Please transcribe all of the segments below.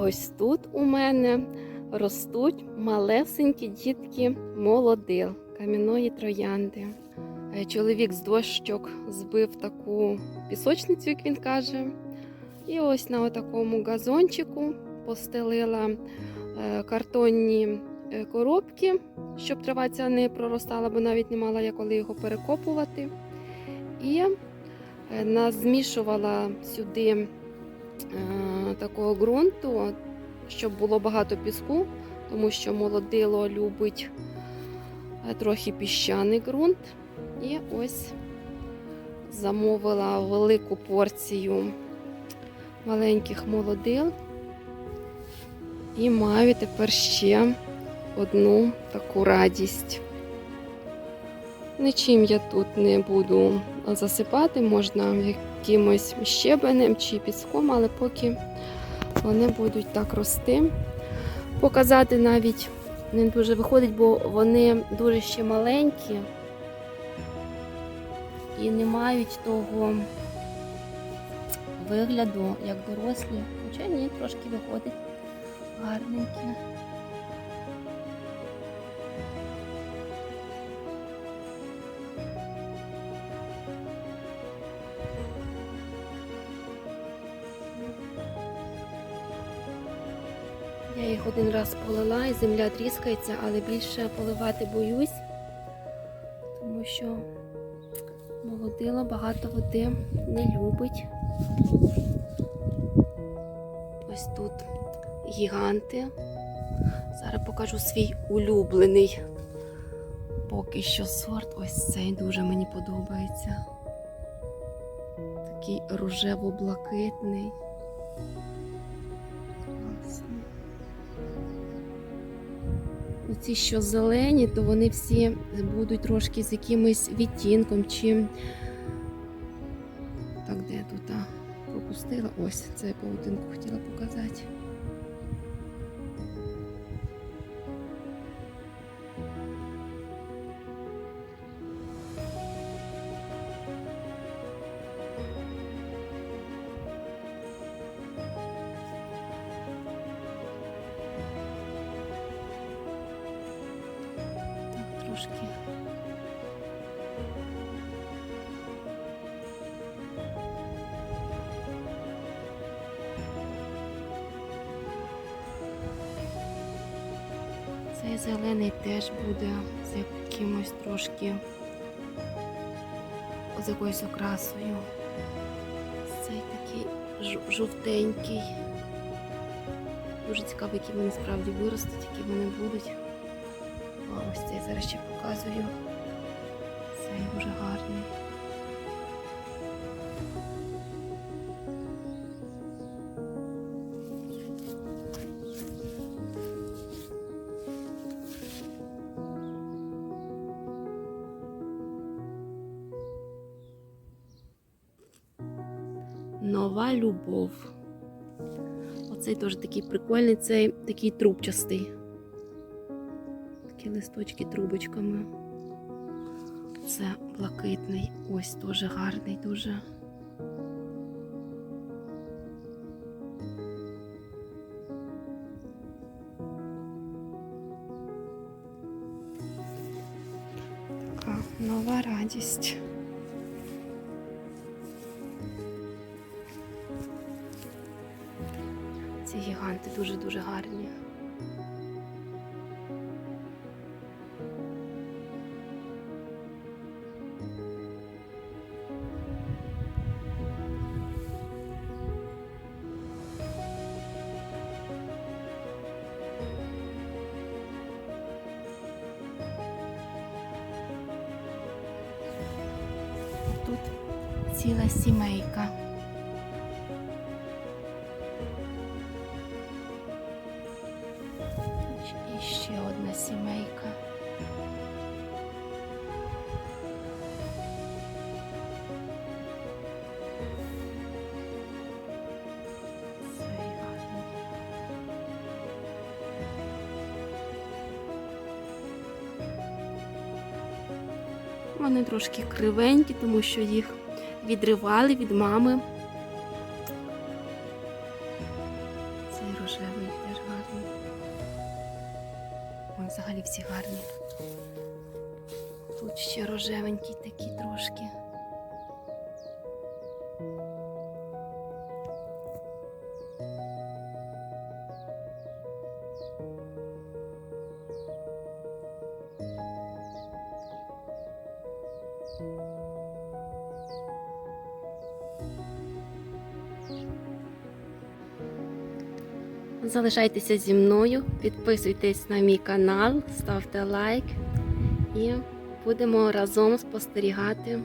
Ось тут у мене ростуть малесенькі дітки молодил кам'яної троянди. Е, Чоловік з дощок збив таку пісочницю, як він каже. І ось на такому газончику постелила е, картонні е, коробки, щоб трава ця не проростала, бо навіть не мала я коли його перекопувати. І назмішувала сюди такого ґрунту, щоб було багато піску, тому що молодило любить е, трохи піщаний ґрунт. І ось замовила велику порцію маленьких молодил. І маю тепер ще одну таку радість. Нічим я тут не буду засипати, можна якимось щебенем чи піском, але поки вони будуть так рости. Показати навіть не дуже виходить, бо вони дуже ще маленькі і не мають того вигляду, як дорослі. Хоча ні, трошки виходить гарненькі. Я їх один раз полила і земля тріскається, але більше поливати боюсь, тому що молодила багато води не любить. Ось тут гіганти. Зараз покажу свій улюблений. Поки що сорт. Ось цей дуже мені подобається. Такий рожево-блакитний. Ці, що зелені, то вони всі будуть трошки з якимось відтінком чи. Так, де тут? а? Пропустила. Ось це паутинку хотіла показати. Трошки. Цей зелений теж буде з якимось трошки з якоюсь окрасою. Цей такий жовтенький. Дуже цікаво, які вони справді виростуть, які вони будуть. Ось цей зараз ще показую. Цей дуже гарний. Нова любов. Оцей теж такий прикольний, цей такий трубчастий. Такі листочки трубочками. Це блакитний. Ось теж гарний дуже. Така нова радість. Ці гіганти дуже-дуже гарні. Ціла сімейка. І ще одна сімейка. Вони трошки кривенькі, тому що їх відривали від мами. Цей рожевий теж гарний. Ой, взагалі всі гарні. Тут ще рожевенький такі трошки. Залишайтеся зі мною, підписуйтесь на мій канал, ставте лайк і будемо разом спостерігати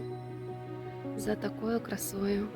за такою красою.